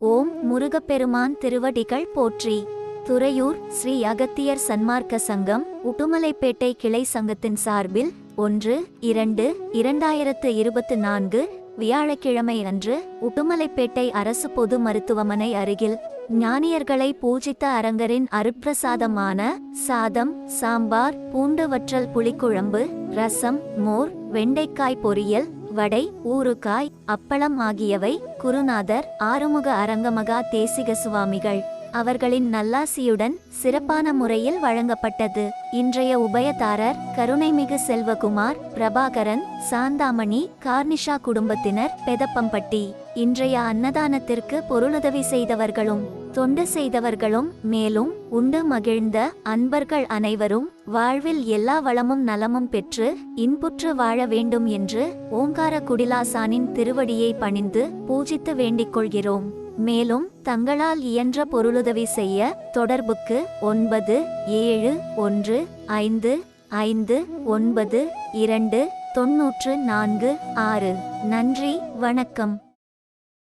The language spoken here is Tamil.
ஓம் முருகப்பெருமான் திருவடிகள் போற்றி. துறையூர் ஸ்ரீ அகத்தியர் சன்மார்க்க சங்கம் உட்டுமலைப்பேட்டை கிளை சங்கத்தின் சார்பில் ஒன்று இரண்டு இரண்டாயிரத்து இருபத்து நான்கு வியாழக்கிழமை அன்று உட்டுமலைப்பேட்டை அரசு பொது மருத்துவமனை அருகில் ஞானியர்களை பூஜித்த அரங்கரின் அருட்பிரசாதமான சாதம் சாம்பார் பூண்டு வற்றல் புளிக்குழம்பு ரசம் மோர் வெண்டைக்காய் பொரியல் வடை ஊறுகாய் அப்பளம் ஆகியவை குருநாதர் ஆறுமுக அரங்கமகா தேசிக சுவாமிகள் அவர்களின் நல்லாசியுடன் சிறப்பான முறையில் வழங்கப்பட்டது. இன்றைய உபயதாரர் கருணைமிகு செல்வகுமார் பிரபாகரன் சாந்தாமணி கார்னிஷா குடும்பத்தினர் பெதப்பம்பட்டி. இன்றைய அன்னதானத்திற்கு பொருளுதவி செய்தவர்களும் தொண்டு செய்தவர்களும் மேலும் உண்டு மகிழ்ந்த அன்பர்கள் அனைவரும் வாழ்வில் எல்லா வளமும் நலமும் பெற்று இன்புற்று வாழ வேண்டும் என்று ஓங்கார குடிலாசானின் திருவடியை பணிந்து பூஜித்து வேண்டிக் கொள்கிறோம். மேலும் தங்களால் இயன்ற பொருளுதவி செய்ய தொடர்புக்கு ஒன்பது ஏழு ஒன்று ஐந்து ஐந்து ஒன்பது இரண்டு தொன்னூற்று நான்கு ஆறு. நன்றி வணக்கம்.